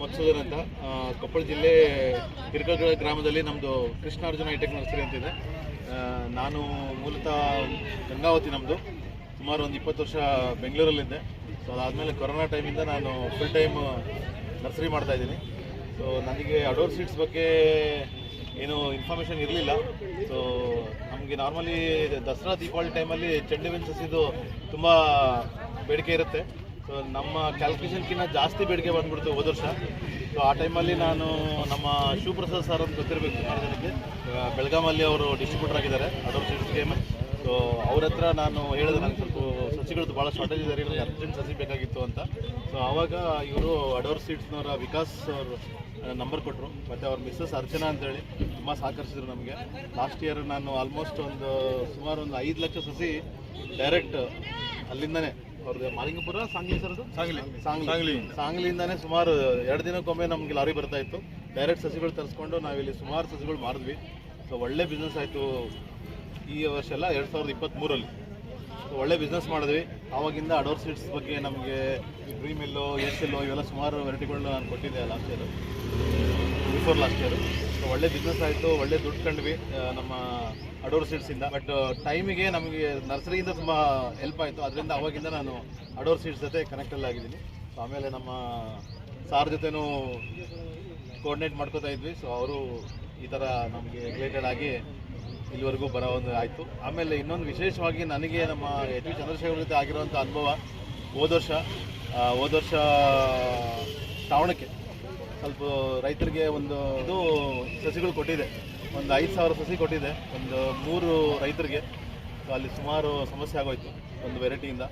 ಮಧುಸೂದನ್ ಅಂತ ಕೊಪ್ಪಳ ಜಿಲ್ಲೆ ಹಿರಕಗಳ ಗ್ರಾಮದಲ್ಲಿ ನಮ್ಮದು ಕೃಷ್ಣಾರ್ಜುನ ಹೈಟೆಕ್ ನರ್ಸರಿ ಅಂತಿದೆ ನಾನು ಮೂಲತಃ ಗಂಗಾವತಿ ನಮ್ಮದು ಸುಮಾರು ಒಂದು ಇಪ್ಪತ್ತು ವರ್ಷ ಬೆಂಗಳೂರಲ್ಲಿದ್ದೆ. ಸೊ ಅದಾದಮೇಲೆ ಕೊರೋನಾ ಟೈಮಿಂದ ನಾನು ಫುಲ್ ಟೈಮ್ ನರ್ಸರಿ ಮಾಡ್ತಾ ಇದ್ದೀನಿ. ಸೊ ನನಗೆ ಅಡೋರ್ ಸೀಡ್ಸ್ ಬಗ್ಗೆ ಏನು ಇನ್ಫಾರ್ಮೇಷನ್ ಇರಲಿಲ್ಲ. ಸೊ ನಮಗೆ ನಾರ್ಮಲಿ ದಸರಾ, ದೀಪಾವಳಿ ಟೈಮಲ್ಲಿ ಚೆಂಡು ಹೂವಿನ ಸಸಿದು ತುಂಬ ಬೇಡಿಕೆ ಇರುತ್ತೆ. ಸೊ ನಮ್ಮ ಕ್ಯಾಲ್ಕುಲೇಷನ್ಕಿಂತ ಜಾಸ್ತಿ ಬೇಡಿಕೆ ಬಂದ್ಬಿಡ್ತು ಹೋದ ವರ್ಷ. ಸೊ ಆ ಟೈಮಲ್ಲಿ ನಾನು ನಮ್ಮ ಶಿವಪ್ರಸಾದ್ ಸರ್ ಅಂತ ಗೊತ್ತಿರಬೇಕು ಸುಮಾರು ಜನಕ್ಕೆ. ಬೆಳಗಾಮಲ್ಲಿ ಅವರು ಡಿಸ್ಟ್ರಿಬ್ಯೂಟರ್ ಆಗಿದ್ದಾರೆ ಅಡೋರ್ ಗೇಮ್ ಸೊ ಅವ್ರ ಹತ್ರ ನಾನು ಹೇಳಿದೆ, ನನಗೆ ಸ್ವಲ್ಪ ಸಸಿಗಳದ್ದು ಭಾಳ ಶಾರ್ಟೇಜ್ ಇದೆ ನನಗೆ ಅರ್ಜೆಂಟ್ ಸಸಿ ಬೇಕಾಗಿತ್ತು ಅಂತ. ಸೊ ಆವಾಗ ಇವರು ಅಡೋರ್ ಸೀಟ್ಸ್ನವರ ವಿಕಾಸ್ ಅವರು ನಂಬರ್ ಕೊಟ್ಟರು ಮತ್ತು ಅವ್ರ ಮಿಸ್ಸಸ್ ಅರ್ಚನಾ ಅಂತೇಳಿ ತುಂಬ ಸಹಕರಿಸಿದ್ರು ನಮಗೆ. ಲಾಸ್ಟ್ ಇಯರ್ ನಾನು ಆಲ್ಮೋಸ್ಟ್ ಒಂದು ಸುಮಾರು ಒಂದು ಐದು ಲಕ್ಷ ಸಸಿ ಡೈರೆಕ್ಟ್ ಅಲ್ಲಿಂದನೇ ಅವ್ರದ್ದು ಮಾಲಿಂಗಪುರ ಸಾಂಗ್ಲಿ ಸರ್ದು? ಸಾಂಗ್ಲಿ. ಸಾಂಗ್ಲಿ. ಸಾಂಗ್ಲಿಂದಾನೇ ಸುಮಾರು ಎರಡು ದಿನಕ್ಕೊಮ್ಮೆ ನಮಗೆ ಲಾರಿ ಬರ್ತಾ ಇತ್ತು. ಡೈರೆಕ್ಟ್ ಸಸಿಗಳು ತರಿಸ್ಕೊಂಡು ನಾವಿಲ್ಲಿ ಸುಮಾರು ಸಸಿಗಳು ಮಾರಿದ್ವಿ. ಸೊ ಒಳ್ಳೆ ಬಿಸ್ನೆಸ್ ಆಯಿತು ಈ ವರ್ಷ ಎಲ್ಲ ಎರಡು ಸಾವಿರದ ಇಪ್ಪತ್ತ್ಮೂರಲ್ಲಿ ಸೊ ಒಳ್ಳೆ ಬಿಸ್ನೆಸ್ ಮಾಡಿದ್ವಿ. ಆವಾಗಿಂದ ಅಡೋರ್ ಸೀಟ್ಸ್ ಬಗ್ಗೆ ನಮಗೆ ಡ್ರೀಮಿಲ್ಲು ಎಸ್ ಏರ್ಸೆಲ್ಲೋ ಇವೆಲ್ಲ ಸುಮಾರು ವೆರೈಟಿಗಳನ್ನ ನಾನು ಕೊಟ್ಟಿದ್ದೆ last year before last year ಒಳ್ಳೆ ಬಿಸ್ನೆಸ್ ಆಯಿತು, ಒಳ್ಳೆ ದುಡ್ಡು ಕಂಡ್ವಿ ನಮ್ಮ ಅಡೋರ್ ಸೀಡ್ಸಿಂದ ಬಟ್ ಟೈಮಿಗೆ ನಮಗೆ ನರ್ಸರಿಯಿಂದ ತುಂಬ ಹೆಲ್ಪ್ ಆಯಿತು. ಅದರಿಂದ ಅವಾಗಿಂದ ನಾನು ಅಡೋರ್ ಸೀಡ್ಸ್ ಜೊತೆ ಕನೆಕ್ಟಲ್ಲಿ ಆಗಿದ್ದೀನಿ. ಸೊ ಆಮೇಲೆ ನಮ್ಮ ಸಾರ್ ಜೊತೆನೂ ಕೋರ್ಡಿನೇಟ್ ಮಾಡ್ಕೋತಾ ಇದ್ವಿ. ಸೊ ಅವರು ಈ ಥರ ನಮಗೆ ರಿಲೇಟೆಡ್ ಆಗಿ ಇಲ್ಲಿವರೆಗೂ ಬರೋ ಒಂದು ಆಯಿತು. ಆಮೇಲೆ ಇನ್ನೊಂದು ವಿಶೇಷವಾಗಿ ನನಗೆ ನಮ್ಮ ಎಚ್ ವಿ ಚಂದ್ರಶೇಖರ್ ಜೊತೆ ಆಗಿರುವಂಥ ಅನುಭವ ಹೋದ ವರ್ಷ ಹೋದ ವರ್ಷ ಶ್ರಾವಣಕ್ಕೆ ಸ್ವಲ್ಪ ರೈತರಿಗೆ ಒಂದು ಇದು ಸಸಿಗಳು ಕೊಟ್ಟಿದೆ. ಒಂದು ಐದು ಸಾವಿರ ಸಸಿ ಕೊಟ್ಟಿದೆ. ಒಂದು ಮೂರು ರೈತರಿಗೆ. ಅಲ್ಲಿ ಸುಮಾರು ಸಮಸ್ಯೆ ಆಗೋಯ್ತು ಒಂದು ವೆರೈಟಿಯಿಂದ